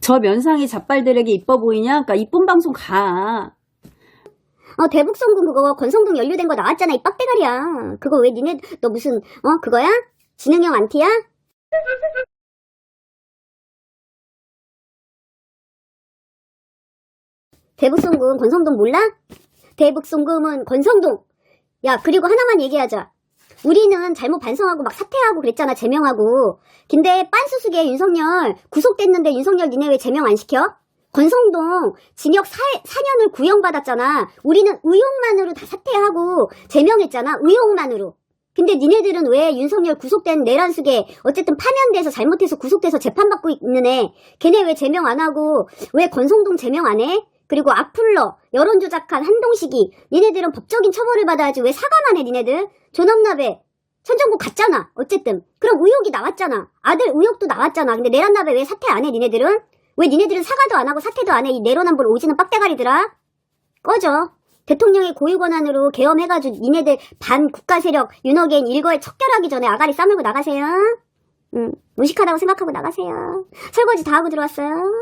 저 면상이 잡발들에게 이뻐 보이냐? 그러니까 이쁜 방송 가. 어, 대북송군 그거 권성동 연루된 거 나왔잖아, 이 빡대가리야. 그거 왜 니네, 너 무슨, 어, 그거야? 지능형 안티야? 대북송군 권성동 몰라? 대북송금은 권성동. 야, 그리고 하나만 얘기하자. 우리는 잘못 반성하고 막 사퇴하고 그랬잖아, 제명하고. 근데 빤수숙에 윤석열 구속됐는데 윤석열 니네 왜 제명 안 시켜? 권성동 징역 4, 4년을 구형받았잖아. 우리는 의혹만으로 다 사퇴하고 제명했잖아. 의혹만으로. 근데 니네들은 왜 윤석열 구속된 내란숙에 어쨌든 파면돼서 잘못해서 구속돼서 재판받고 있는 애 걔네 왜 제명 안 하고 왜 권성동 제명 안 해? 그리고 악플러 여론 조작한 한동식이 니네들은 법적인 처벌을 받아야지 왜 사과만 해 니네들? 존엄나베 천정국 갔잖아. 어쨌든 그럼 의혹이 나왔잖아. 아들 의혹도 나왔잖아. 근데 내란나베 왜 사퇴 안 해 니네들은? 왜 니네들은 사과도 안 하고 사퇴도 안 해? 이 내로남불 오지는 빡대가리들아? 꺼져. 대통령의 고유 권한으로 계엄해가지고 니네들 반 국가 세력 윤호개인 일거에 척결하기 전에 아가리 싸물고 나가세요. 응, 무식하다고 생각하고 나가세요. 설거지 다 하고 들어왔어요.